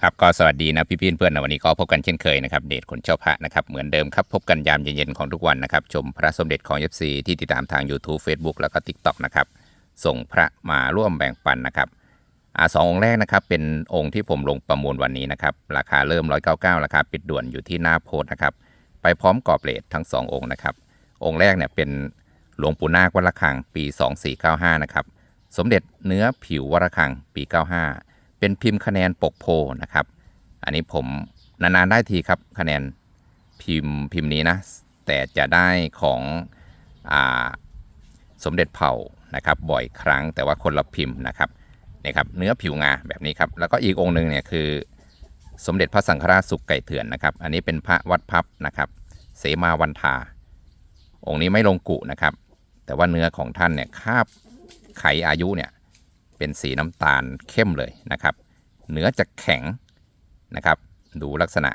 ครับก็สวัสดีนะพี่พี่เพื่อนนะวันนี้ก็พบกันเช่นเคยนะครับเดชคนเจ้าพระนะครับเหมือนเดิมครับพบกันยามเย็นๆของทุกวันนะครับชมพระสมเด็จของ FC ที่ติดตามทาง YouTube Facebook แล้วก็ TikTok นะครับส่งพระมาร่วมแบ่งปันนะครับอ่าสององค์แรกนะครับเป็นองค์ที่ผมลงประมูลวันนี้นะครับราคาเริ่ม 199ราคาปิดด่วนอยู่ที่หน้าโพสต์นะครับไปพร้อมกรอบเลททั้งสององค์นะครับองค์แรกเนี่ยเป็นหลวงปู่นาควัดระฆังปี 2495นะครับสมเด็จเนื้อผิววัดระฆังปี 95 เป็นพิมพ์คะแนนปกโพนะครับ อันนี้ผมนานๆได้ทีครับคะแนนพิมพ์พิมพ์นี้นะ แต่จะได้ของอสมเด็จเผ่านะครับ บ่อยครั้งแต่ว่าคนละพิมพ์นะครับนี่ครับเนื้อผิวงาแบบนี้ครับแล้วก็อีกองค์หนึ่งเนี่ยคือสมเด็จพระสังฆราชสุขไก่เถื่อนนะครับ อันนี้เป็นพระวัดพับนะครับ เสมาวันทา องค์นี้ไม่ลงกุนะครับ แต่ว่าเนื้อของท่านเนี่ยคาบไขอายุเนี่ย เป็นสีน้ำตาลเข้มเลยนะครับ เนื้อจะแข็งนะครับ ดูลักษณะ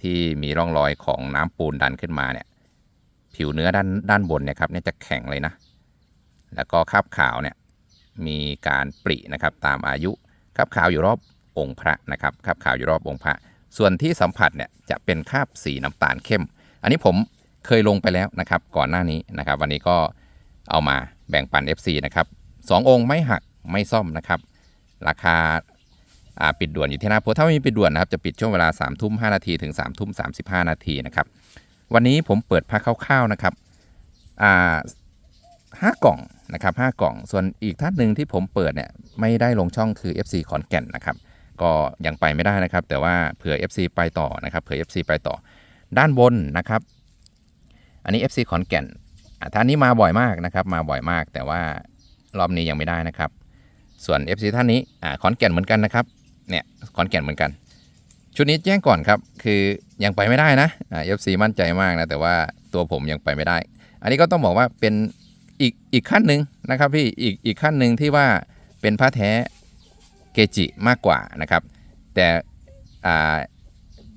ที่มีร่องรอยของน้ำปูนดันขึ้นมาเนี่ยผิวเนื้อด้านด้านบนเนี่ยครับเนี่ยจะแข็งเลยนะ แล้วก็คราบขาวเนี่ยมีการปรินะครับตามอายุคราบขาวอยู่รอบองค์พระนะครับคราบขาวอยู่รอบองค์พระ ส่วนที่สัมผัสเนี่ยจะเป็นคราบสีน้ำตาลเข้ม อันนี้ผมเคยลงไปแล้วนะครับก่อนหน้านี้นะครับ วันนี้ก็เอามาแบ่งปัน FC นะครับสององค์ไม่หัก ไม่ซ่อมนะครับ ราคาปิดด่วนอยู่ที่หน้าโพสถ้าไม่มีปิดด่วนนะครับจะปิดช่วงเวลา3ามทุ่มหนาทีถึง3ามทุ่มสานาทีนะครับวันนี้ผมเปิดผ้าคร่าวๆนะครับห้ากล่องนะครับห้ากล่องส่วนอีกท่านหนึ่งที่ผมเปิดเนี่ยไม่ได้ลงช่องคือ FC ขอนแก่นนะครับก็ยังไปไม่ได้นะครับ แต่ว่าเผื่อ FC ไปต่อนะครับเผื่อ FC ไปต่อ ด้านบนนะครับ อันนี้ FC ขอนแก่นท่านนี้มาบ่อยมากนะครับ มาบ่อยมาก แต่ว่ารอบนี้ยังไม่ได้นะครับ ส่วน FC ท่านนี้อ่าขอนแก่นเหมือนกันนะครับเนี่ยขอนแก่นเหมือนกัน ชุดนี้แจ้งก่อนครับ คือยังไปไม่ได้นะอ่า FC มั่นใจมากนะแต่ว่าตัวผมยังไปไม่ได้ อันนี้ก็ต้องบอกว่าเป็นอีกอีกขั้นหนึ่งนะครับพี่อีกอีกขั้นหนึ่งที่ว่าเป็นพระแท้เกจิมากกว่านะครับ แต่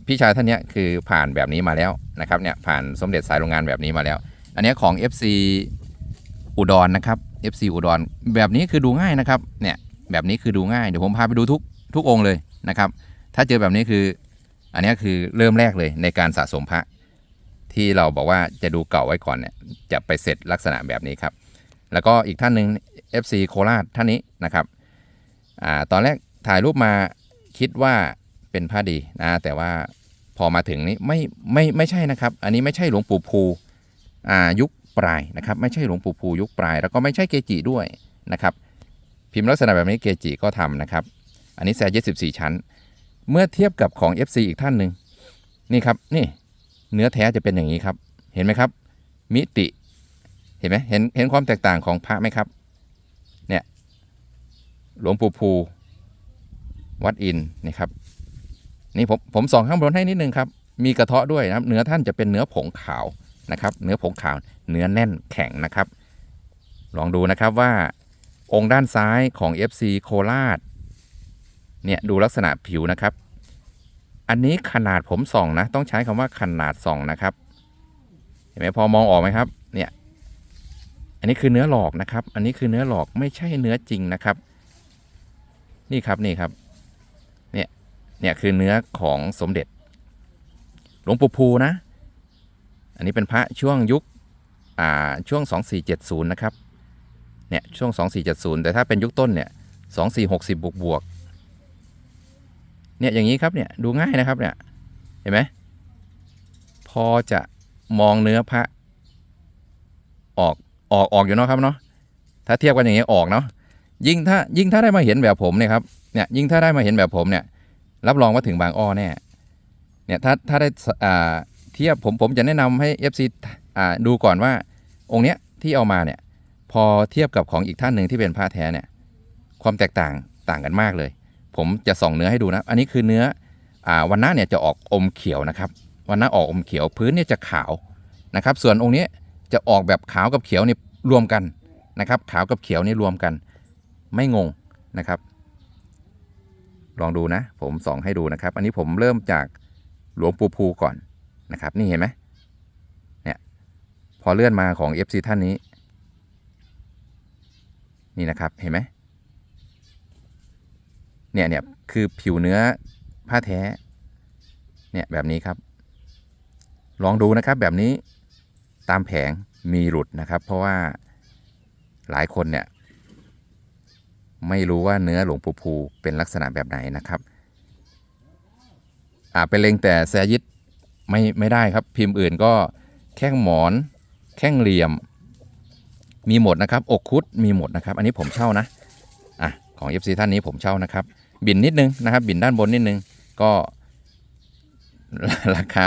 พี่ชายท่านเนี้ยคือผ่านแบบนี้มาแล้วนะครับเนี่ยผ่านสมเด็จสายโรงงานแบบนี้มาแล้ว อันนี้ของ FC อุดรนะครับ FC อุดรแบบนี้คือดูง่ายนะครับเนี่ย แบบนี้คือดูง่ายเดี๋ยวผมพาไปดูทุกทุกองค์เลยนะครับ ถ้าเจอแบบนี้คือ อันนี้คือเริ่มแรกเลยในการสะสมพระที่เราบอกว่าจะดูเก่าไว้ก่อนเนี่ยจะไปเสร็จลักษณะแบบนี้ครับ แล้วก็อีกท่านหนึ่ง FC โคราชท่านนี้นะครับอ่าตอนแรกถ่ายรูปมาคิดว่าเป็นผ้าดีนะแต่ว่าพอมาถึงนี้ไม่ไม่ไม่ใช่นะครับ อันนี้ไม่ใช่หลวงปู่ภูอ่ายุคปลายนะครับ ไม่ใช่หลวงปู่ภูยุคปลาย แล้วก็ไม่ใช่เกจิด้วยนะครับ พิมพ์ลักษณะแบบนี้เกจิก็ทำนะครับ อันนี้แซยี่สิบสี่ชั้น เมื่อเทียบกับของ FC อีกท่านหนึ่งนี่ครับนี่เนื้อแท้จะเป็นอย่างนี้ครับ เห็นไหมครับ มิติเห็นไหมเห็นเห็นความแตกต่างของพระไหมครับเนี่ยหลวงปู่ภูวัดอินนี่ครับนี่ผมผมส่องข้างบนให้นิดนึงครับ มีกระเทาะด้วยนะครับ เนื้อท่านจะเป็นเนื้อผงขาวนะครับ เนื้อผงขาวเนื้อแน่นแข็งนะครับ ลองดูนะครับว่า องค์ด้านซ้ายของ FC โคราชเนี่ยดูลักษณะผิวนะครับ อันนี้ขนาดผมส่องนะ ต้องใช้คำว่าขนาดส่องนะครับ เห็นไหมพอมองออกไหมครับ เนี่ย อันนี้คือเนื้อหลอกนะครับ อันนี้คือเนื้อหลอกไม่ใช่เนื้อจริงนะครับ นี่ครับนี่ครับ เนี่ย เนี่ยคือเนื้อของสมเด็จ หลวงปู่ภูนะ อันนี้เป็นพระช่วงยุค อ่า ช่วง 2470 นะครับ เนี่ยช่วง 2470 แต่ถ้าเป็นยุคต้นเนี่ย2460 บวกบวกเนี่ยอย่างนี้ครับเนี่ยดูง่ายนะครับเนี่ยเห็นไหมพอจะมองเนื้อพระออกออกออกอยู่เนาะครับเนาะถ้าเทียบกันอย่างนี้ออกเนาะยิ่งถ้ายิ่งถ้าได้มาเห็นแบบผมเนี่ยครับเนี่ยยิ่งถ้าได้มาเห็นแบบผมเนี่ยรับรองว่าถึงบางอ้อแน่เนี่ยถ้าถ้าได้อ่าเทียบผมผมจะแนะนำให้ FC อ่าดูก่อนว่าองค์เนี้ยที่เอามาเนี่ย พอเทียบกับของอีกท่านหนึ่งที่เป็นผ้าแท้เนี่ยความแตกต่างต่างกันมากเลย ผมจะส่องเนื้อให้ดูนะ อันนี้คือเนื้ออวันหน้าเนี่ยจะออกอมเขียวนะครับวันหน้าออกอมเขียวพื้นเนี่ยจะขาวนะครับ ส่วนองค์นี้จะออกแบบขาวกับเขียวนี่รวมกันนะครับ ขาวกับเขียวนี่รวมกัน ไม่งงนะครับ ลองดูนะ ผมส่องให้ดูนะครับ อันนี้ผมเริ่มจากหลวงปู่ภูก่อนนะครับ นี่เห็นไหมเนี่ยพอเลื่อนมาของ FC ท่านนี้ นี่นะครับเห็นไหมเนี่ยเนี่ยคือผิวเนื้อผ้าแท้เนี่ยแบบนี้ครับ ลองดูนะครับแบบนี้ตามแผงมีหลุดนะครับ เพราะว่าหลายคนเนี่ยไม่รู้ว่าเนื้อหลวงปู่ภูเป็นลักษณะแบบไหนนะครับอ่าเป็นเลงแต่แซยิดไม่ไม่ได้ครับ พิมพ์อื่นก็แข้งหมอน แข้งเหลี่ยม มีหมดนะครับ อกคุดมีหมดนะครับ อันนี้ผมเช่านะอะของ FC ท่านนี้ผมเช่านะครับ บินนิดนึงนะครับ บินด้านบนนิดนึงก็ราคา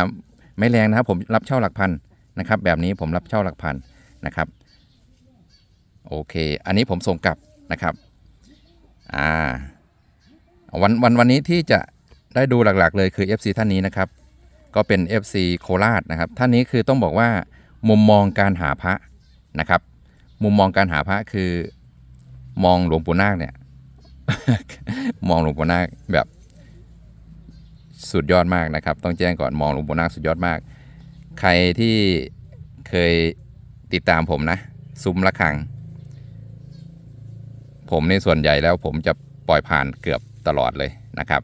ไม่แรงนะครับ ผมรับเช่าหลักพันนะครับ แบบนี้ผมรับเช่าหลักพันนะครับ โอเค อันนี้ผมส่งกลับนะครับอ่าวันวันวันนี้ที่จะได้ดูหลักๆ เลยคือ FC ท่านนี้นะครับ ก็เป็น FC โคราชนะครับ ท่านนี้คือต้องบอกว่ามุมมองการหาพระนะครับ มุมมองการหาพระคือ มองหลวงปู่นาคเนี่ย มองหลวงปู่นาคแบบสุดยอดมากนะครับ ต้องแจ้งก่อนมองหลวงปู่นาคสุดยอดมาก ใครที่เคยติดตามผมนะ ซุ้มละคัง ผมในส่วนใหญ่แล้วผมจะปล่อยผ่านเกือบตลอดเลยนะครับ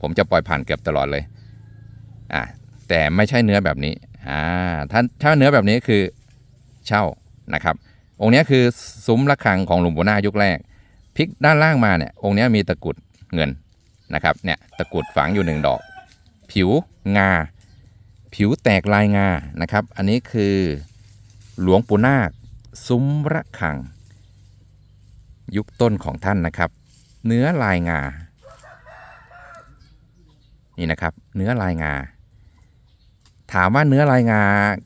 ผมจะปล่อยผ่านเกือบตลอดเลยอะแต่ไม่ใช่เนื้อแบบนี้อ่าถ้าถ้าเนื้อแบบนี้คือเช่านะครับ องค์นี้คือซุ้มระฆังของหลวงปู่นาคยุคแรกพลิกด้านล่างมาเนี่ยองค์นี้มีตะกุดเงินนะครับเนี่ยตะกุดฝังอยู่หนึ่งดอก ผิวงา ผิวแตกลายงานะครับ อันนี้คือหลวงปู่นาคซุ้มระฆัง ยุคต้นของท่านนะครับ เนื้อลายงา นี่นะครับ เนื้อลายงา ถามว่าเนื้อลายงา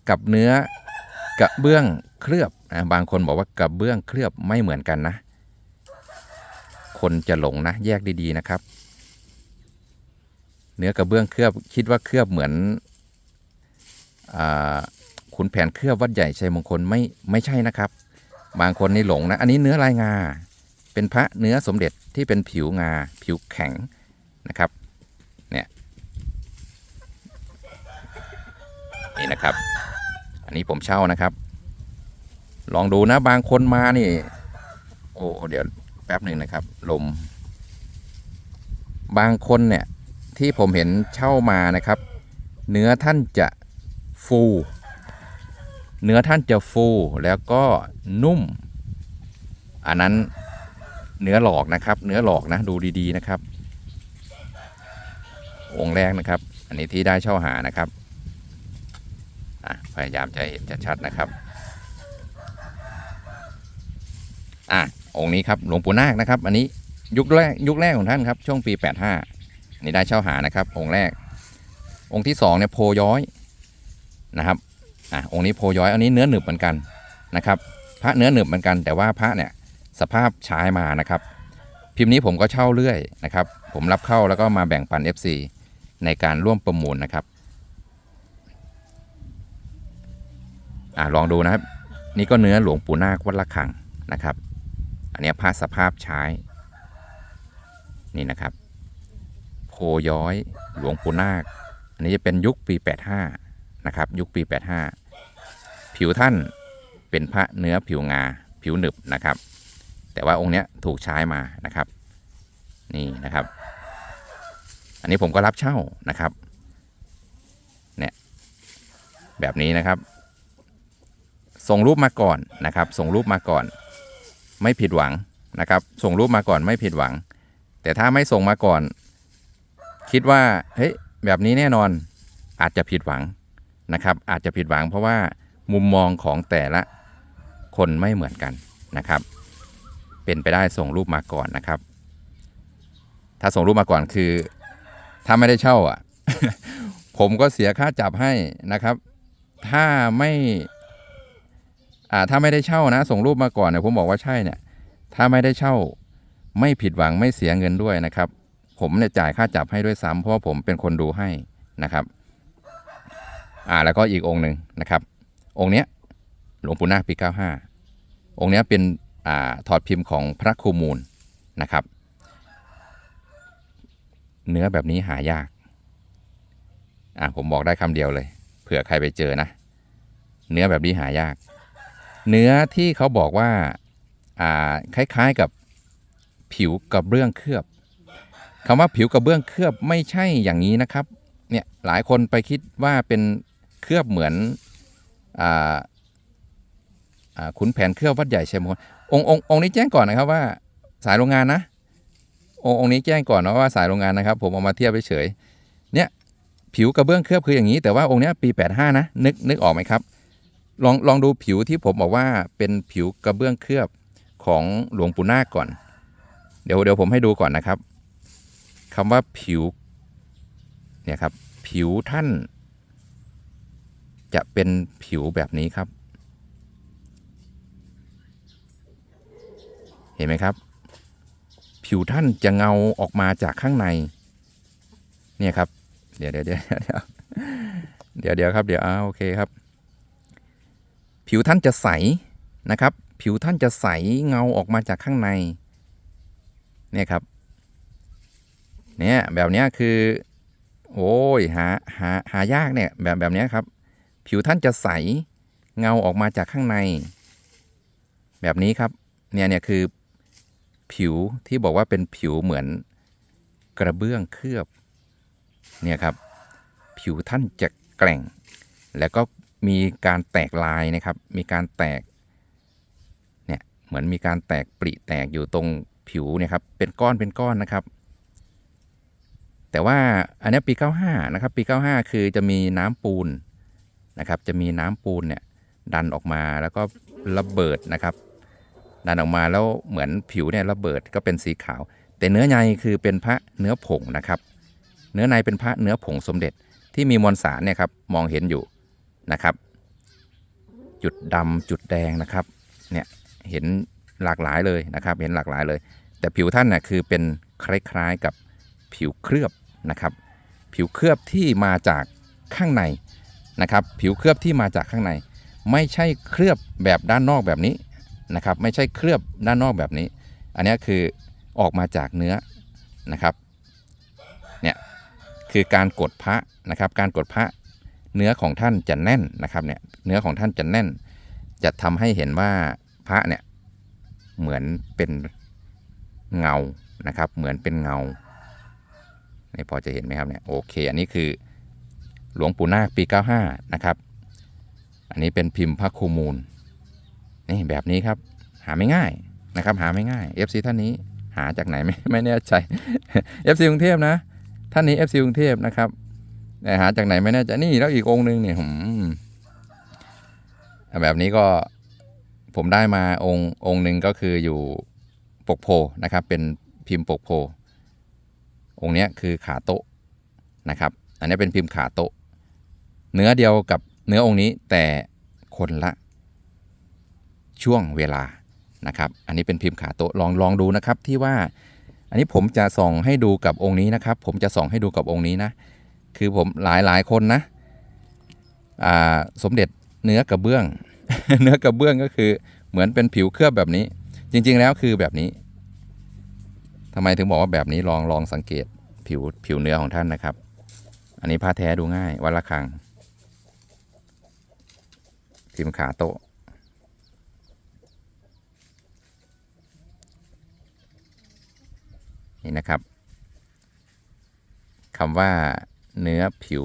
กับเนื้อกระเบื้องเคลือบ บางคนบอกว่ากระเบื้องเคลือบไม่เหมือนกันนะ คนจะหลงนะ แยกดีๆนะครับ เนื้อกระเบื้องเคลือบคิดว่าเคลือบเหมือนอขุนแผนเคลือบวัดใหญ่ชัยมงคลไม่ไม่ใช่นะครับ บางคนนี่หลงนะ อันนี้เนื้อลายงา เป็นพระเนื้อสมเด็จที่เป็นผิวงา ผิวแข็งนะครับเนี่ยนี่นะครับ อันนี้ผมเช่านะครับ ลองดูนะบางคนมานี่ โอ้เดี๋ยวแป๊บหนึ่งนะครับ ลม บางคนเนี่ยที่ผมเห็นเช่ามานะครับ เนื้อท่านจะฟู เนื้อท่านจะฟูแล้วก็นุ่ม อันนั้นเนื้อหลอกนะครับ เนื้อหลอกนะดูดีๆนะครับ องค์แรกนะครับ อันนี้ที่ได้เช่าหานะครับพยายามจะเห็นชัดๆนะครับ อะองค์นี้ครับหลวงปู่นาคนะครับ อันนี้ยุคแรกยุคแรกของท่านครับ ช่วงปี 85อันนี้ได้เช่าหานะครับ องค์แรก องค์ที่สองเนี่ยโพย้อยนะครับอะองค์นี้โพย้อยอันนี้เนื้อหนึบเหมือนกันนะครับ พระเนื้อหนึบเหมือนกัน แต่ว่าพระเนี่ยสภาพใช้มานะครับ พิมพ์นี้ผมก็เช่าเรื่อยนะครับ ผมรับเข้าแล้วก็มาแบ่งปัน FC ในการร่วมประมูลนะครับอ่าลองดูนะครับ นี่ก็เนื้อหลวงปู่นาควัดละคังนะครับ นนี้ผ้าสภาพใช้นี่นะครับ โพย้อยหลวงปู่นาค อันนี้จะเป็นยุคปี 85 นะครับ ยุคปี 85 ผิวท่านเป็นพระเนื้อผิวงาผิวหนึบนะครับ แต่ว่าองค์เนี้ยถูกใช้มานะครับ นี่นะครับ อันนี้ผมก็รับเช่านะครับเนี่ยแบบนี้นะครับ ส่งรูปมาก่อนนะครับ ส่งรูปมาก่อน ไม่ผิดหวังนะครับ ส่งรูปมาก่อนไม่ผิดหวัง แต่ถ้าไม่ส่งมาก่อน คิดว่าเฮ้ยแบบนี้แน่นอนอาจจะผิดหวังนะครับ อาจจะผิดหวังเพราะว่ามุมมองของแต่ละคนไม่เหมือนกันนะครับ เป็นไปได้ส่งรูปมาก่อนนะครับ ถ้าส่งรูปมาก่อนคือ ถ้าไม่ได้เช่าอะ ผมก็เสียค่าจับให้นะครับ ถ้าไม่ อ่าถ้าไม่ได้เช่านะ ส่งรูปมาก่อนเนี่ยผมบอกว่าใช่เนี่ย ถ้าไม่ได้เช่าไม่ผิดหวังไม่เสียเงินด้วยนะครับ ผมเนี่ยจ่ายค่าจับให้ด้วยซ้ำเพราะผมเป็นคนดูให้นะครับ อ่าแล้วก็อีกองค์หนึ่งนะครับ องค์เนี้ยหลวงปู่นาคปี 95 องค์เนี้ยเป็นอ่าถอดพิมพ์ของพระครูมูลนะครับ เนื้อแบบนี้หายากอ่าผมบอกได้คำเดียวเลย เผื่อใครไปเจอนะ เนื้อแบบนี้หายาก เนื้อที่เขาบอกว่าคล้ายๆกับผิวกับเรื่องเคลือบคำว่าผิวกระเบื้องเคลือบไม่ใช่อย่างนี้นะครับเนี่ยหลายคนไปคิดว่าเป็นเคลือบเหมือนออขุนแผนเคลือบวัดใหญ่ชัยมงคลองค์องค์องนี้แจ้งก่อนนะครับว่าสายโรงงานนะ องค์องค์นี้แจ้งก่อนนะว่าสายโรงงานนะครับ ผมเอามาเทียบเฉยเนี่ยผิวกระเบื้องเคลือบคืออย่างนี้ แต่ว่าองค์นี้ปี 85 นะนึกนึกออกไหมครับ ลองลองดูผิวที่ผมบอกว่าเป็นผิวกระเบื้องเคลือบของหลวงปู่นาคก่อน เดี๋ยวเดี๋ยวผมให้ดูก่อนนะครับคำว่าผิวเนี่ยครับ ผิวท่าน จะเป็นผิวแบบนี้ครับ เห็นไหมครับ ผิวท่านจะเงาออกมาจากข้างใน เนี่ยครับ เดี๋ยวเดี๋ยวเดี๋ยวเดี๋ยวเดี๋ยวครับเดี๋ยวอ่าโอเคครับ ผิวท่านจะใสนะครับ ผิวท่านจะใสเงาออกมาจากข้างใน เนี่ยครับ เนี่ยแบบเนี้ยคือ โอ้ยหาหาหายากเนี่ยแบบแบบเนี้ยครับ ผิวท่านจะใสเงาออกมาจากข้างใน แบบนี้ครับ เนี่ยเนี่ยคือผิวที่บอกว่าเป็นผิวเหมือนกระเบื้องเคลือบ เนี่ยครับ ผิวท่านจะแกร่ง แล้วก็ มีการแตกลายนะครับ มีการแตกเนี่ยเหมือนมีการแตกปริแตกอยู่ตรงผิวเนี่ยครับเป็นก้อนเป็นก้อนนะครับ แต่ว่าอันนี้ปี 95 นะครับ ปี 95 คือจะมีน้ำปูนนะครับ จะมีน้ำปูนเนี่ยดันออกมาแล้วก็ระเบิดนะครับ ดันออกมาแล้วเหมือนผิวเนี่ยระเบิดก็เป็นสีขาว แต่เนื้อในคือเป็นพระเนื้อผงนะครับ เนื้อในเป็นพระเนื้อผงสมเด็จที่มีมวลสารเนี่ยครับมองเห็นอยู่ นะครับ จุดดำจุดแดงนะครับเนี่ยเห็นหลากหลายเลยนะครับ เห็นหลากหลายเลย แต่ผิวท่านน่ะคือเป็นคล้ายๆกับผิวเคลือบนะครับ ผิวเคลือบที่มาจากข้างในนะครับ ผิวเคลือบที่มาจากข้างใน ไม่ใช่เคลือบแบบด้านนอกแบบนี้นะครับ ไม่ใช่เคลือบด้านนอกแบบนี้ อันนี้คือออกมาจากเนื้อนะครับ เนี่ยคือการกดพระนะครับ การกดพระ เนื้อของท่านจะแน่นนะครับเนี่ยเนื้อของท่านจะแน่น จะทำให้เห็นว่าพระเนี่ยเหมือนเป็นเงานะครับ เหมือนเป็นเงานี่พอจะเห็นไหมครับเนี่ยโอเค อันนี้คือหลวงปู่นาคปี 95 นะครับ อันนี้เป็นพิมพ์พระคูมูลนี่แบบนี้ครับหาไม่ง่ายนะครับ หาไม่ง่าย FC ท่านนี้หาจากไหนไม่ไม่แน่ใจ FC กรุงเทพนะ ท่านนี้ FC กรุงเทพนะครับ แต่หาจากไหนไม่แน่ใจนี่แล้วอีกองค์หนึ่งเนี่ยหืมแบบนี้ก็ผมได้มาองค์องค์หนึ่งก็คืออยู่ปกโพนะครับ เป็นพิมพ์ปกโพ องค์เนี้ยคือขาโต๊ะนะครับ อันนี้เป็นพิมพ์ขาโต๊ะ เนื้อเดียวกับเนื้อองค์นี้แต่คนละช่วงเวลานะครับ อันนี้เป็นพิมพ์ขาโต๊ะลองลองดูนะครับที่ว่า อันนี้ผมจะส่องให้ดูกับองค์นี้นะครับ ผมจะส่องให้ดูกับองค์นี้นะ คือผมหลายหลายคนนะสมเด็จเนื้อกระเบื้อง เนื้อกระเบื้องก็คือเหมือนเป็นผิวเคลือบแบบนี้ จริง ๆ แล้วคือแบบนี้ทำไมถึงบอกว่าแบบนี้ลองลองสังเกตผิวผิวเนื้อของท่านนะครับ อันนี้ผ้าแท้ดูง่ายวัดละครั้งพิมขาโต๊ะนี่นะครับคำว่า เนื้อผิว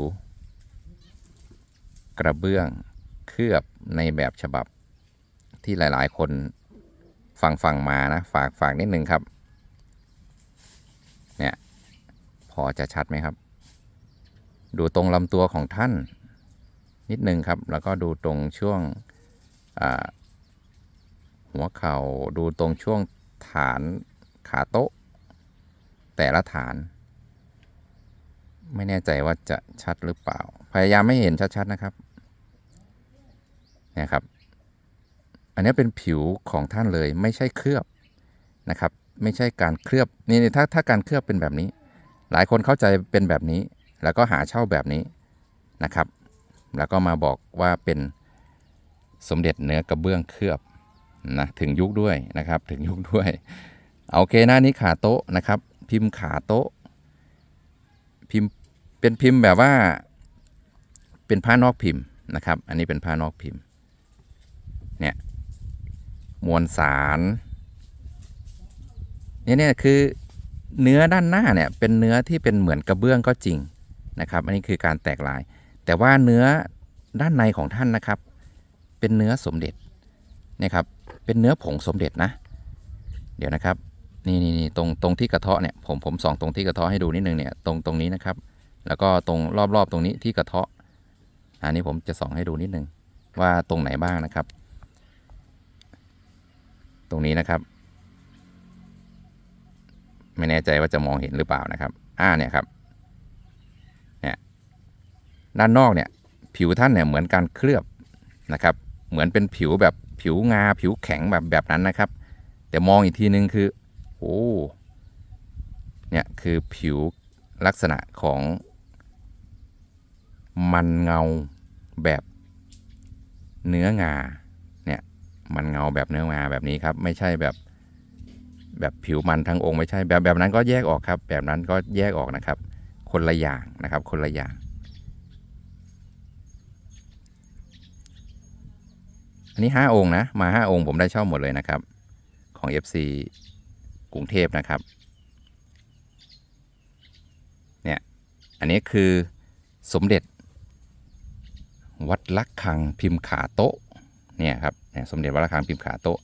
กระเบื้องเคลือบในแบบฉบับที่หลายๆ คนฟังฟังมานะ ฝากฝากนิดนึงครับ เนี่ย พอจะชัดไหมครับ ดูตรงลำตัวของท่าน นิดนึงครับ แล้วก็ดูตรงช่วงหัวเขา่าดูตรงช่วงฐานขาโต๊ะ แต่ละฐาน ไม่แน่ใจว่าจะชัดหรือเปล่า พยายามไม่เห็นชัดๆนะครับเนี่ยครับ อันนี้เป็นผิวของท่านเลยไม่ใช่เคลือบนะครับ ไม่ใช่การเคลือบนี่ถ้าถ้าการเคลือบเป็นแบบนี้ หลายคนเข้าใจเป็นแบบนี้ แล้วก็หาเช่าแบบนี้นะครับ แล้วก็มาบอกว่าเป็นสมเด็จเนื้อกระเบื้องเคลือบนะถึงยุคด้วยนะครับ ถึงยุคด้วย โอเคหน้านี้ขาโต๊ะนะครับ พิมพ์ขาโต๊ะ เป็นพิมพ์แบบว่า เป็นผ้านอกพิมพ์นะครับ อันนี้เป็นผ้านอกพิมพ์ เนี่ยมวลสารเนี่ยเนี่ยคือเนื้อด้านหน้าเนี่ยเป็นเนื้อที่เป็นเหมือนกระเบื้องก็จริงนะครับ อันนี้คือการแตกลาย แต่ว่าเนื้อด้านในของท่านนะครับ เป็นเนื้อสมเด็จนี่ครับ เป็นเนื้อผงสมเด็จนะ เดี๋ยวนะครับนี่นี่นี่ตรงตรงที่กระเทาะเนี่ยผมผมส่องตรงที่กระเทาะให้ดูนิดนึงเนี่ยตรงตรงนี้นะครับ แล้วก็ตรงรอบๆตรงนี้ที่กระเทาะ อันนี้ผมจะส่องให้ดูนิดนึงว่าตรงไหนบ้างนะครับ ตรงนี้นะครับ ไม่แน่ใจว่าจะมองเห็นหรือเปล่านะครับ อ่าเนี่ยครับเนี่ยด้านนอกเนี่ยผิวท่านเนี่ยเหมือนการเคลือบนะครับ เหมือนเป็นผิวแบบผิวงาผิวแข็งแบบแบบนั้นนะครับ แต่มองอีกทีนึงคือโอ้เนี่ยคือผิวลักษณะของ มันเงาแบบเนื้องาเนี่ยมันเงาแบบเนื้องาแบบนี้ครับไม่ใช่แบบแบบผิวมันทั้งองค์ไม่ใช่แบบแบบนั้นก็แยกออกครับ แบบนั้นก็แยกออกนะครับ คนละอย่างนะครับ คนละอย่าง อันนี้ 5 องค์นะมา 5 องค์ผมได้เช่าหมดเลยนะครับ ของ FC กรุงเทพนะครับเนี่ยอันนี้คือสมเด็จ วัดลักคังพิมพ์ขาโต๊ะเนี่ยครับสมเด็จวัดลักคังพิมพ์ขาโต๊ะ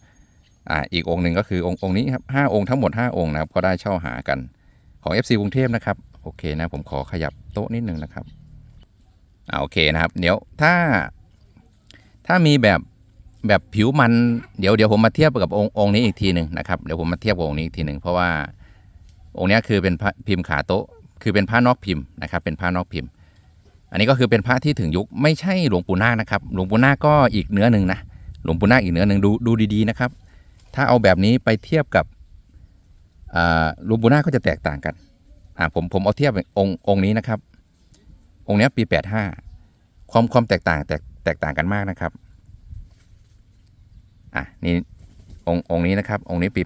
อ่าอีกองค์หนึ่งก็คือองค์องค์นี้ครับห้าองค์ทั้งหมด 5 องค์นะครับก็ได้เช่าหากันของ FC กรุงเทพนะครับโอเคนะผมขอขยับโต๊ะนิดนึงนะครับอ่าโอเคนะครับเดี๋ยวถ้าถ้ามีแบบแบบผิวมันเดี๋ยวเดี๋ยวผมมาเทียบกับองค์องค์นี้อีกทีหนึ่งนะครับเดี๋ยวผมมาเทียบกับองค์นี้อีกทีหนึ่งเพราะว่าองค์นี้คือเป็นพิมพ์ขาโต๊ะคือเป็นผ้านอกพิมพ์นะครับเป็นผ้านอกพิมพ์ อันนี้ก็คือเป็นพระที่ถึงยุคไม่ใช่หลวงปู่นาคนะครับ หลวงปู่นาคก็อีกเนื้อหนึ่งนะ หลวงปู่นาคอีกเนื้อหนึ่งดูดูดีๆนะครับ ถ้าเอาแบบนี้ไปเทียบกับหลวงปู่นาคก็จะแตกต่างกันอ่าผมผมเอาเทียบองค์องค์นี้นะครับ องค์นี้ปี85ความความแตกต่างแตกแตกต่างกันมากนะครับอะนี่องค์องค์นี้นะครับ องค์นี้ปี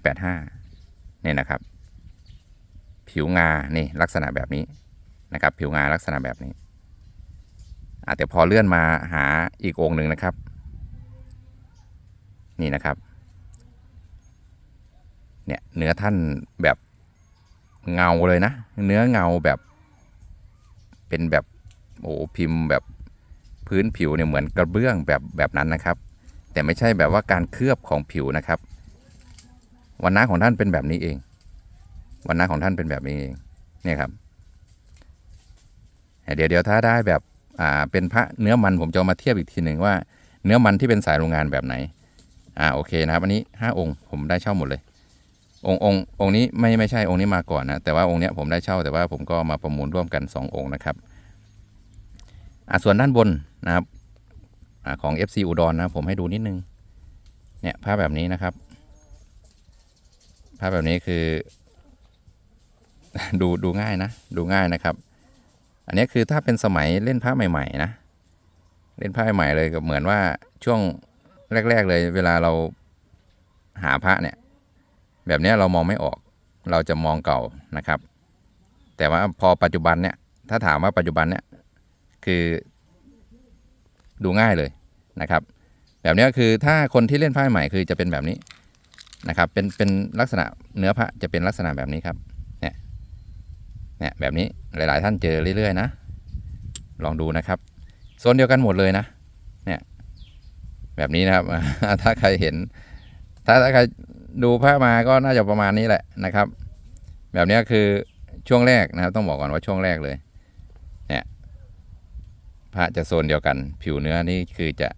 85เนี่ยนะครับ ผิวงานี่ลักษณะแบบนี้นะครับ ผิวงาลักษณะแบบนี้ แต่พอเลื่อนมาหาอีกองค์หนึ่งนะครับ นี่นะครับเนี่ยเนื้อท่านแบบเงาเลยนะ เนื้อเงาแบบเป็นแบบโอ้พิมพ์แบบพื้นผิวเนี่ยเหมือนกระเบื้องแบบแบบนั้นนะครับ แต่ไม่ใช่แบบว่าการเคลือบของผิวนะครับ วันน้าของท่านเป็นแบบนี้เอง วันน้าของท่านเป็นแบบนี้เองเนี่ยครับ เดี๋ยวเดี๋ยวถ้าได้แบบ อ่าเป็นพระเนื้อมันผมจะมาเทียบอีกทีหนึ่งว่า เนื้อมันที่เป็นสายโรงงานแบบไหนอ่าโอเคนะครับอันนี้ห้าองค์ผมได้เช่าหมดเลย องค์องค์องค์นี้ไม่ไม่ใช่องค์นี้มาก่อนนะแต่ว่าองค์เนี้ยผมได้เช่าแต่ว่าผมก็มาประมูลร่วมกันสององค์นะครับอ่าส่วนด้านบนนะครับอ่าของ FC อุดรนะผมให้ดูนิดนึงเนี่ยภาพแบบนี้นะครับภาพแบบนี้คือ ดูดูง่ายนะ ดูง่ายนะครับ อันนี้คือถ้าเป็นสมัยเล่นภาพใหม่ๆนะ เล่นภาพใหม่ๆเลยก็เหมือนว่าช่วงแรก ๆ เลยเวลาเราหาพระเนี่ย แบบนี้เรามองไม่ออก เราจะมองเก่านะครับ แต่ว่าพอปัจจุบันเนี่ยถ้าถามว่าปัจจุบันเนี่ยคือดูง่ายเลยนะครับ แบบนี้คือถ้าคนที่เล่นไพ่ใหม่คือจะเป็นแบบนี้นะครับ เป็นเป็นลักษณะเนื้อพระจะเป็นลักษณะแบบนี้ครับ เนี่ยแบบนี้หลาย ๆ ท่านเจอเรื่อย ๆ นะ ลองดูนะครับโซนเดียวกันหมดเลยนะเนี่ยแบบนี้นะครับ ถ้าใครเห็น ถ้าถ้าใครดูพระมาก็น่าจะประมาณนี้แหละนะครับ แบบนี้คือช่วงแรกนะครับ ต้องบอกก่อนว่าช่วงแรกเลยเนี่ยพระจะโซนเดียวกัน ผิวเนื้อนี่คือจะ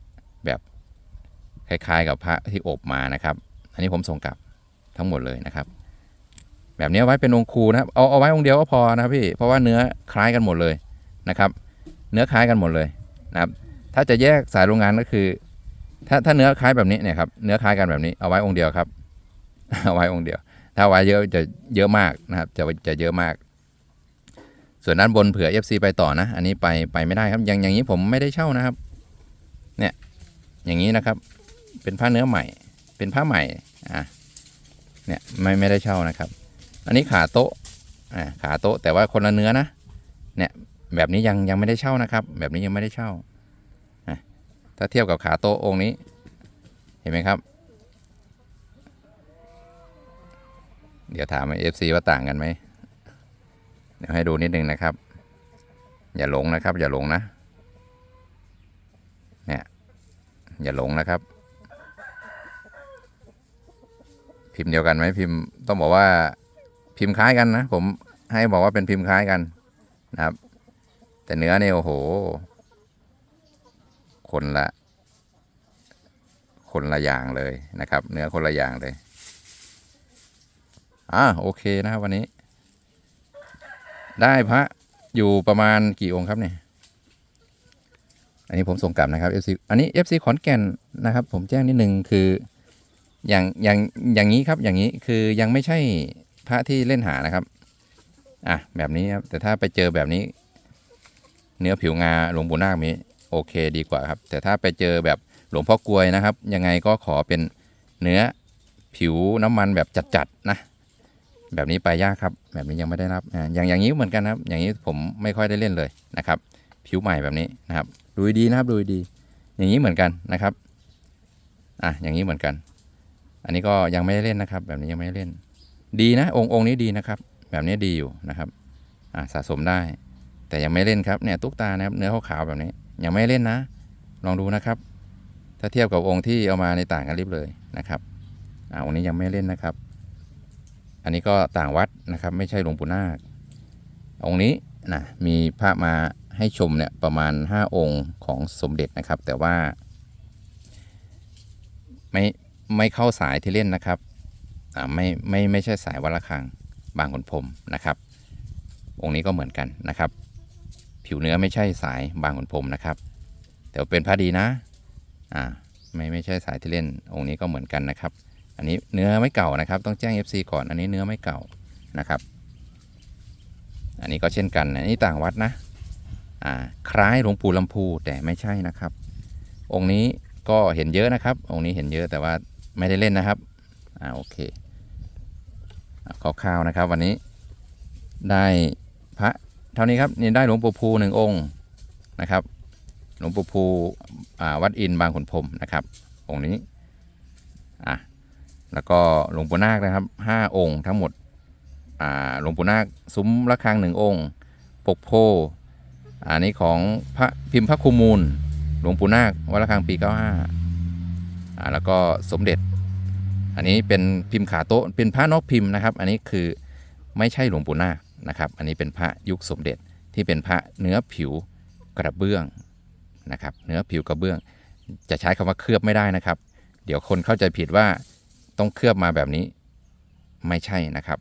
แบบคล้าย ๆ กับพระที่อบมานะครับ อันนี้ผมส่งกลับทั้งหมดเลยนะครับ แบบนี้ไว้เป็นองคูนะครับเอาเอาไว้องเดียวก็พอนะครับพี่เพราะว่าเนื้อคล้ายกันหมดเลยนะครับ เนื้อคล้ายกันหมดเลยนะครับ ถ้าจะแยกสายโรงงานก็คือ ถ้าถ้าเนื้อคล้ายแบบนี้เนี่ยครับเนื้อคล้ายกันแบบนี้เอาไว้องเดียวครับ เอาไว้องเดียว ถ้าไว้เยอะจะเยอะมากนะครับจะจะเยอะมาก ส่วนด้านบนเผื่อ FC ไปต่อนะ อันนี้ไปไปไม่ได้ครับอย่างอย่างนี้ผมไม่ได้เช่านะครับ เนี่ยอย่างนี้นะครับ เป็นผ้าเนื้อใหม่ เป็นผ้าใหม่อะเนี่ยไม่ไม่ได้เช่านะครับ อันนี้ขาโต๊ะอ่าขาโต๊ะแต่ว่าคนละเนื้อนะเนี่ยแบบนี้ยังยังไม่ได้เช่านะครับ แบบนี้ยังไม่ได้เช่าถ้าเทียบกับขาโต๊ะองค์นี้ เห็นไหมครับ เดี๋ยวถามเอฟซีว่าต่างกันไหมเดี๋ยวให้ดูนิดนึงนะครับ อย่าหลงนะครับ อย่าหลงนะเนี่ยอย่าหลงนะครับ พิมพ์เดียวกันไหมพิมพ์ต้องบอกว่า พิมพ์คล้ายกันนะ ผมให้บอกว่าเป็นพิมพ์คล้ายกันนะครับ แต่เนื้อเนี่ยโอ้โห คนละ คนละอย่างเลยนะครับ เนื้อคนละอย่างเลยอ่าโอเคนะครับวันนี้ ได้พระอยู่ประมาณกี่องค์ครับเนี่ยอันนี้ผมส่งกลับนะครับ FC อันนี้ FC ขอนแก่นนะครับ ผมแจ้งนิดนึงคืออย่างอย่างอย่างนี้ครับอย่างนี้คือยังไม่ใช่ พระที่เล่นหานะครับ อะแบบนี้ครับแต่ถ้าไปเจอแบบนี้ เนื้อผิวงาหลวงปู่นาคนี้โอเคดีกว่าครับ แต่ถ้าไปเจอแบบหลวงพ่อกลวยนะครับ ยังไงก็ขอเป็นเนื้อผิวน้ำมันแบบจัดๆนะ แบบนี้ไปยากครับ แบบนี้ยังไม่ได้รับอ่าอย่างอย่างนี้เหมือนกันครับ อย่างนี้ผมไม่ค่อยได้เล่นเลยนะครับ ผิวใหม่แบบนี้นะครับดูดีนะครับดูดี อย่างนี้เหมือนกันนะครับอะอย่างนี้เหมือนกัน อันนี้ก็ยังไม่ได้เล่นนะครับ แบบนี้ยังไม่ได้เล่น ดีนะองค์องค์นี้ดีนะครับ แบบนี้ดีอยู่นะครับอะสะสมได้ แต่ยังไม่เล่นครับเนี่ยตุ๊กตานะครับเนื้อขาวๆแบบนี้ยังไม่เล่นนะ ลองดูนะครับ ถ้าเทียบกับองค์ที่เอามาในต่างกันริบเลยนะครับอ่าองค์นี้ยังไม่เล่นนะครับ อันนี้ก็ต่างวัดนะครับ ไม่ใช่หลวงปู่นาคองค์นี้นะมีพระมาให้ชมเนี่ยประมาณ 5 องค์ของสมเด็จนะครับ แต่ว่า ไม่ไม่เข้าสายที่เล่นนะครับ ไม่ไม่ไม่ใช่สายวัดระฆังบางขุนพรมนะครับ องค์นี้ก็เหมือนกันนะครับ ผิวเนื้อไม่ใช่สายบางขุนพรมนะครับ แต่เป็นพระดีนะอ่าไม่ไม่ใช่สายที่เล่นองค์นี้ก็เหมือนกันนะครับ อันนี้เนื้อไม่เก่านะครับ ต้องแจ้ง FC ก่อนอันนี้เนื้อไม่เก่านะครับ อันนี้ก็เช่นกันอันนี้ต่างวัดนะอ่าคล้ายหลวงปู่ลำพูแต่ไม่ใช่นะครับ องค์นี้ก็เห็นเยอะนะครับ องค์นี้เห็นเยอะแต่ว่าไม่ได้เล่นนะครับ อ่าโอเค คร่าวๆนะครับ วันนี้ได้พระเท่านี้ครับนี่ได้หลวงปู่ภูหนึ่งองค์นะครับ หลวงปู่ภูวัดอินบางขุนพรมนะครับ องค์นี้อะแล้วก็หลวงปู่นาคนะครับห้าองค์ทั้งหมดอ่าหลวงปู่นาคซุ้มระฆังหนึ่งองค์ปกโพอันนี้ของพระพิมพ์พระคุมูล หลวงปู่นาควัดระฆังปี95อ่าแล้วก็สมเด็จ อันนี้เป็นพิมพ์ขาโต๊ะเป็นพระนกพิมพ์นะครับ อันนี้คือไม่ใช่หลวงปู่นาคนะครับ อันนี้เป็นพระยุคสมเด็จที่เป็นพระเนื้อผิวกระเบื้องนะครับ เนื้อผิวกระเบื้อง จะใช้คำว่าเคลือบไม่ได้นะครับ เดี๋ยวคนเข้าใจผิดว่าต้องเคลือบมาแบบนี้ไม่ใช่นะครับ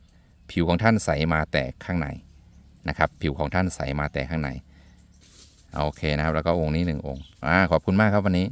ผิวของท่านใสมาแต่ข้างในนะครับ ผิวของท่านใสมาแต่ข้างในโอเคนะครับ แล้วก็องค์นี้หนึ่งองค์อ่าขอบคุณมากครับวันนี้